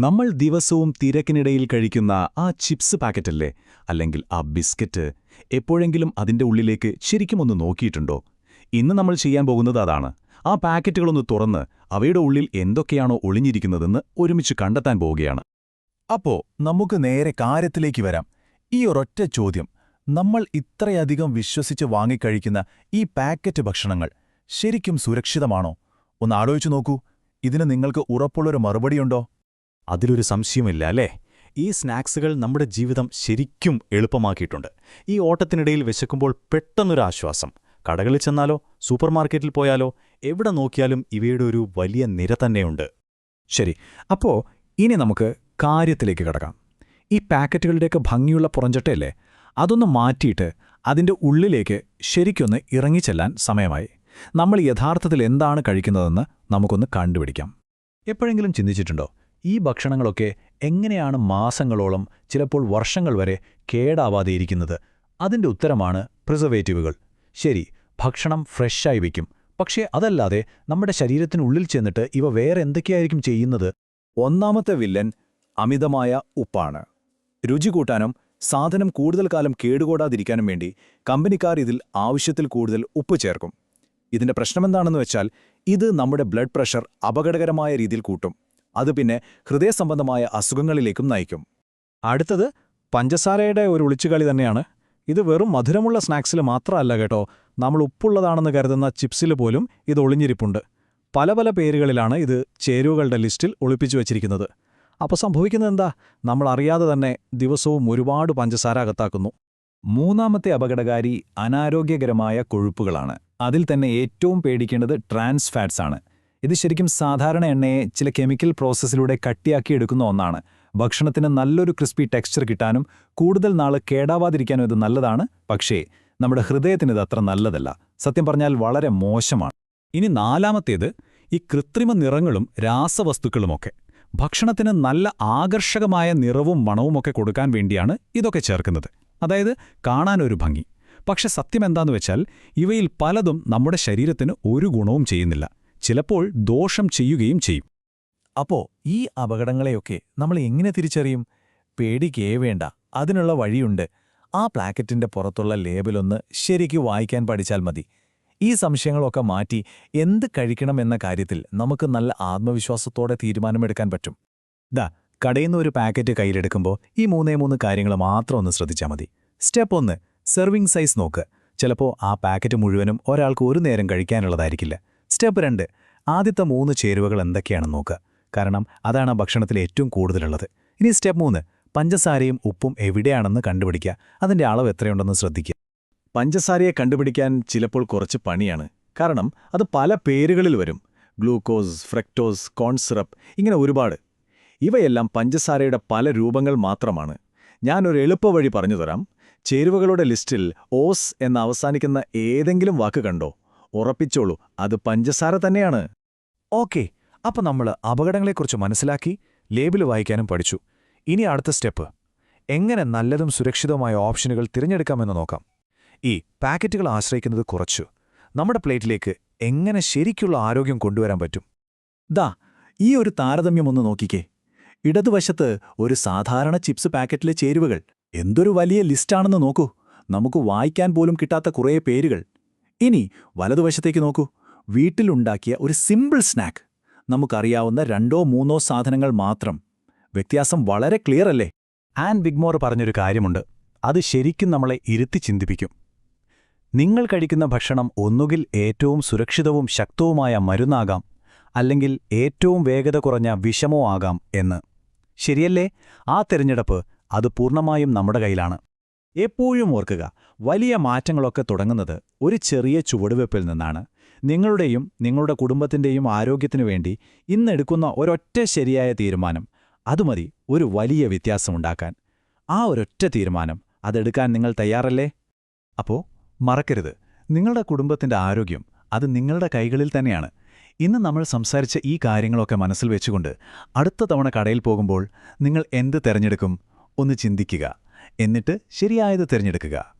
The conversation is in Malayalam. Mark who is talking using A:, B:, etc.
A: നമ്മൾ ദിവസവും തിരക്കിനിടയിൽ കഴിക്കുന്ന ആ ചിപ്സ് പാക്കറ്റല്ലേ? അല്ലെങ്കിൽ ആ ബിസ്ക്കറ്റ് എപ്പോഴെങ്കിലും അതിന്റെ ഉള്ളിലേക്ക് ശരിക്കും ഒന്ന് നോക്കിയിട്ടുണ്ടോ? ഇന്ന് നമ്മൾ ചെയ്യാൻ പോകുന്നത് അതാണ്. ആ പാക്കറ്റുകളൊന്ന് തുറന്ന് അവയുടെ ഉള്ളിൽ എന്തൊക്കെയാണോ ഒളിഞ്ഞിരിക്കുന്നതെന്ന് ഒരുമിച്ച് കണ്ടെത്താൻ പോവുകയാണ്.
B: അപ്പോ നമുക്ക് നേരെ കാര്യത്തിലേക്ക് വരാം. ഈ ഒരൊറ്റ ചോദ്യം. നമ്മൾ ഇത്രയധികം വിശ്വസിച്ച് വാങ്ങിക്കഴിക്കുന്ന ഈ പാക്കറ്റ് ഭക്ഷണങ്ങൾ ശരിക്കും സുരക്ഷിതമാണോ? ഒന്ന് ആലോചിച്ചു നോക്കൂ. ഇതിന് നിങ്ങൾക്ക് ഉറപ്പുള്ളൊരു മറുപടിയുണ്ടോ?
C: അതിലൊരു സംശയമില്ല അല്ലേ? ഈ സ്നാക്സുകൾ നമ്മുടെ ജീവിതം ശരിക്കും എളുപ്പമാക്കിയിട്ടുണ്ട്. ഈ ഓട്ടത്തിനിടയിൽ വിശക്കുമ്പോൾ പെട്ടെന്നൊരു ആശ്വാസം. കടകളിൽ ചെന്നാലോ സൂപ്പർമാർക്കറ്റിൽ പോയാലോ എവിടെ നോക്കിയാലും ഇവയുടെ ഒരു വലിയ നിര തന്നെയുണ്ട്.
D: ശരി അപ്പോ ഇനി നമുക്ക് കാര്യത്തിലേക്ക് കിടക്കാം. ഈ പാക്കറ്റുകളുടെയൊക്കെ ഭംഗിയുള്ള പുറഞ്ചട്ടയല്ലേ അതൊന്ന് മാറ്റിയിട്ട് അതിന്റെ ഉള്ളിലേക്ക് ശരിക്കൊന്ന് ഇറങ്ങിച്ചെല്ലാൻ സമയമായി. നമ്മൾ യഥാർത്ഥത്തിൽ എന്താണ് കഴിക്കുന്നതെന്ന് നമുക്കൊന്ന് കണ്ടുപിടിക്കാം. എപ്പോഴെങ്കിലും ചിന്തിച്ചിട്ടുണ്ടോ? ഈ ഭക്ഷണങ്ങളൊക്കെ എങ്ങനെയാണ് മാസങ്ങളോളം ചിലപ്പോൾ വർഷങ്ങൾ വരെ കേടാവാതെ ഇരിക്കുന്നത് അതിന്റെ ഉത്തരമാണ് പ്രിസർവേറ്റീവുകൾ. ശരി ഭക്ഷണം ഫ്രഷായി വയ്ക്കും. പക്ഷേ അതല്ലാതെ നമ്മുടെ ശരീരത്തിനുള്ളിൽ ചെന്നിട്ട് ഇവ വേറെ എന്തൊക്കെയായിരിക്കും ചെയ്യുന്നത്? ഒന്നാമത്തെ വില്ലൻ അമിതമായ ഉപ്പാണ്. രുചി കൂട്ടാനും സാധനം കൂടുതൽ കാലം കേടുകൂടാതിരിക്കാനും വേണ്ടി കമ്പനിക്കാർ ഇതിൽ ആവശ്യത്തിൽ കൂടുതൽ ഉപ്പ് ചേർക്കും. ഇതിന്റെ പ്രശ്നമെന്താണെന്ന് വെച്ചാൽ ഇത് നമ്മുടെ ബ്ലഡ് പ്രഷർ അപകടകരമായ രീതിയിൽ കൂട്ടും. അത് പിന്നെ ഹൃദയ സംബന്ധമായ അസുഖങ്ങളിലേക്കും നയിക്കും. അടുത്തത് പഞ്ചസാരയുടെ ഒരു ഒളിച്ചുകളി തന്നെയാണ്. ഇത് വെറും മധുരമുള്ള സ്നാക്സിൽ മാത്രമല്ല കേട്ടോ. നമ്മൾ ഉപ്പുള്ളതാണെന്ന് കരുതുന്ന ചിപ്സിൽ പോലും ഇത് ഒളിഞ്ഞിരിപ്പുണ്ട്. പല പല പേരുകളിലാണ് ഇത് ചേരുവകളുടെ ലിസ്റ്റിൽ ഒളിപ്പിച്ചു വച്ചിരിക്കുന്നത്. അപ്പോൾ സംഭവിക്കുന്നത് എന്താ? നമ്മൾ അറിയാതെ തന്നെ ദിവസവും ഒരുപാട് പഞ്ചസാര അകത്താക്കുന്നു. മൂന്നാമത്തെ അപകടകാരി അനാരോഗ്യകരമായ കൊഴുപ്പുകളാണ്. അതിൽ തന്നെ ഏറ്റവും പേടിക്കേണ്ടത് ട്രാൻസ് ഫാറ്റ്സ് ആണ് ഇത് ശരിക്കും സാധാരണ എണ്ണയെ ചില കെമിക്കൽ പ്രോസസ്സിലൂടെ കട്ടിയാക്കി എടുക്കുന്ന ഒന്നാണ്. ഭക്ഷണത്തിന് നല്ലൊരു ക്രിസ്പി ടെക്സ്ചർ കിട്ടാനും കൂടുതൽ നാൾ കേടാവാതിരിക്കാനും ഇത് നല്ലതാണ്. പക്ഷേ നമ്മുടെ ഹൃദയത്തിന് ഇത് അത്ര നല്ലതല്ല. സത്യം പറഞ്ഞാൽ വളരെ മോശമാണ്. ഇനി നാലാമത്തേത് ഈ കൃത്രിമ നിറങ്ങളും രാസവസ്തുക്കളുമൊക്കെ. ഭക്ഷണത്തിന് നല്ല ആകർഷകമായ നിറവും മണവുമൊക്കെ കൊടുക്കാൻ വേണ്ടിയാണ് ഇതൊക്കെ ചേർക്കുന്നത്. അതായത് കാണാനൊരു ഭംഗി. പക്ഷെ സത്യം എന്താന്ന് വെച്ചാൽ ഇവയിൽ പലതും നമ്മുടെ ശരീരത്തിന് ഒരു ഗുണവും ചെയ്യുന്നില്ല. ചിലപ്പോൾ ദോഷം ചെയ്യുകയും ചെയ്യും. അപ്പോ ഈ അപകടങ്ങളെയൊക്കെ നമ്മൾ എങ്ങനെ തിരിച്ചറിയും? പേടിക്കേ വേണ്ട. അതിനുള്ള വഴിയുണ്ട്. ആ പ്ലാക്കറ്റിന്റെ പുറത്തുള്ള ലേബലൊന്ന് ശരിക്ക് വായിക്കാൻ പഠിച്ചാൽ മതി. ഈ സംശയങ്ങളൊക്കെ മാറ്റി എന്ത് കഴിക്കണം എന്ന കാര്യത്തിൽ നമുക്ക് നല്ല ആത്മവിശ്വാസത്തോടെ തീരുമാനമെടുക്കാൻ പറ്റും. ദാ കടയിൽ നിന്ന് ഒരു പാക്കറ്റ് കയ്യിലെടുക്കുമ്പോൾ ഈ മൂന്നേ മൂന്ന് കാര്യങ്ങൾ മാത്രം ഒന്ന് ശ്രദ്ധിച്ചാൽ മതി. സ്റ്റെപ്പ് ഒന്ന് സെർവിംഗ് സൈസ് നോക്ക്. ചിലപ്പോൾ ആ പാക്കറ്റ് മുഴുവനും ഒരാൾക്ക് ഒരു നേരം കഴിക്കാനുള്ളതായിരിക്കില്ല. സ്റ്റെപ്പ് രണ്ട്. ആദ്യത്തെ മൂന്ന് ചേരുവകൾ എന്തൊക്കെയാണെന്ന് നോക്കുക കാരണം അതാണ് ഭക്ഷണത്തിൽ ഏറ്റവും കൂടുതലുള്ളത്. ഇനി സ്റ്റെപ്പ് മൂന്ന്. പഞ്ചസാരയും ഉപ്പും എവിടെയാണെന്ന് കണ്ടുപിടിക്കുക. അതിന്റെ അളവ് എത്രയുണ്ടെന്ന് ശ്രദ്ധിക്കുക. പഞ്ചസാരയെ കണ്ടുപിടിക്കാൻ ചിലപ്പോൾ കുറച്ച് പണിയാണ്. കാരണം അത് പല പേരുകളിൽ വരും. ഗ്ലൂക്കോസ് ഫ്രക്ടോസ് കോൺ സിറപ്പ് ഇങ്ങനെ ഒരുപാട്. ഇവയെല്ലാം പഞ്ചസാരയുടെ പല രൂപങ്ങൾ മാത്രമാണ്. ഞാനൊരു എളുപ്പവഴി പറഞ്ഞുതരാം ചേരുവകളുടെ ലിസ്റ്റിൽ ഓസ് എന്ന് അവസാനിക്കുന്ന ഏതെങ്കിലും വാക്ക് കണ്ടോ? ഉറപ്പിച്ചോളൂ. അത് പഞ്ചസാര തന്നെയാണ്. ഓക്കെ. അപ്പൊ നമ്മൾ അപകടങ്ങളെക്കുറിച്ച് മനസ്സിലാക്കി ലേബിൾ വായിക്കാനും പഠിച്ചു. ഇനി അടുത്ത സ്റ്റെപ്പ്. എങ്ങനെ നല്ലതും സുരക്ഷിതവുമായ ഓപ്ഷനുകൾ തിരഞ്ഞെടുക്കാമെന്ന് നോക്കാം. ഈ പാക്കറ്റുകൾ ആശ്രയിക്കുന്നത് കുറച്ചു. നമ്മുടെ പ്ലേറ്റിലേക്ക് എങ്ങനെ ശരിക്കുള്ള ആരോഗ്യം കൊണ്ടുവരാൻ പറ്റും? ദാ ഈ ഒരു താരതമ്യം ഒന്ന് നോക്കിക്കേ. ഇടതുവശത്ത് ഒരു സാധാരണ ചിപ്സ് പാക്കറ്റിലെ ചേരുവകൾ. എന്തൊരു വലിയ ലിസ്റ്റാണെന്ന് നോക്കൂ. നമുക്ക് വായിക്കാൻ പോലും കിട്ടാത്ത കുറേ പേരുകൾ. ഇനി വലതുവശത്തേക്ക് നോക്കൂ. വീട്ടിലുണ്ടാക്കിയ ഒരു സിമ്പിൾ സ്നാക്ക് നമുക്കറിയാവുന്ന രണ്ടോ മൂന്നോ സാധനങ്ങൾ മാത്രം. വ്യത്യാസം വളരെ ക്ലിയർ അല്ലേ? ആൻ ബിഗ്മോർ പറഞ്ഞൊരു കാര്യമുണ്ട്. അത് ശരിക്കും നമ്മളെ ഇരുത്തി ചിന്തിപ്പിക്കും. നിങ്ങൾ കഴിക്കുന്ന ഭക്ഷണം ഒന്നുകിൽ ഏറ്റവും സുരക്ഷിതവും ശക്തവുമായ മരുന്നാകാം അല്ലെങ്കിൽ ഏറ്റവും വേഗത കുറഞ്ഞ വിഷമോ ആകാം എന്ന്. ശരിയല്ലേ? ആ തിരഞ്ഞെടുപ്പ് അത് പൂർണമായും നമ്മുടെ കയ്യിലാണ്. എപ്പോഴും ഓർക്കുക വലിയ മാറ്റങ്ങളൊക്കെ തുടങ്ങുന്നത് ഒരു ചെറിയ ചുവടുവെപ്പിൽ നിന്നാണ്. നിങ്ങളുടെയും നിങ്ങളുടെ കുടുംബത്തിന്റെയും ആരോഗ്യത്തിനു വേണ്ടി ഇന്നെടുക്കുന്ന ഒരൊറ്റ ശരിയായ തീരുമാനം അതുമതി ഒരു വലിയ വ്യത്യാസമുണ്ടാക്കാൻ ആ ഒരൊറ്റ തീരുമാനം അതെടുക്കാൻ നിങ്ങൾ തയ്യാറല്ലേ? അപ്പോൾ മറക്കരുത്. നിങ്ങളുടെ കുടുംബത്തിന്റെ ആരോഗ്യം അത് നിങ്ങളുടെ കൈകളിൽ തന്നെയാണ്. ഇന്ന് നമ്മൾ സംസാരിച്ച ഈ കാര്യങ്ങളൊക്കെ മനസ്സിൽ വെച്ചുകൊണ്ട് അടുത്ത തവണ കടയിൽ പോകുമ്പോൾ നിങ്ങൾ എന്ത് തിരഞ്ഞെടുക്കും? ഒന്ന് ചിന്തിക്കുക. എന്നിട്ട് ശരിയായത് തിരഞ്ഞെടുക്കുക.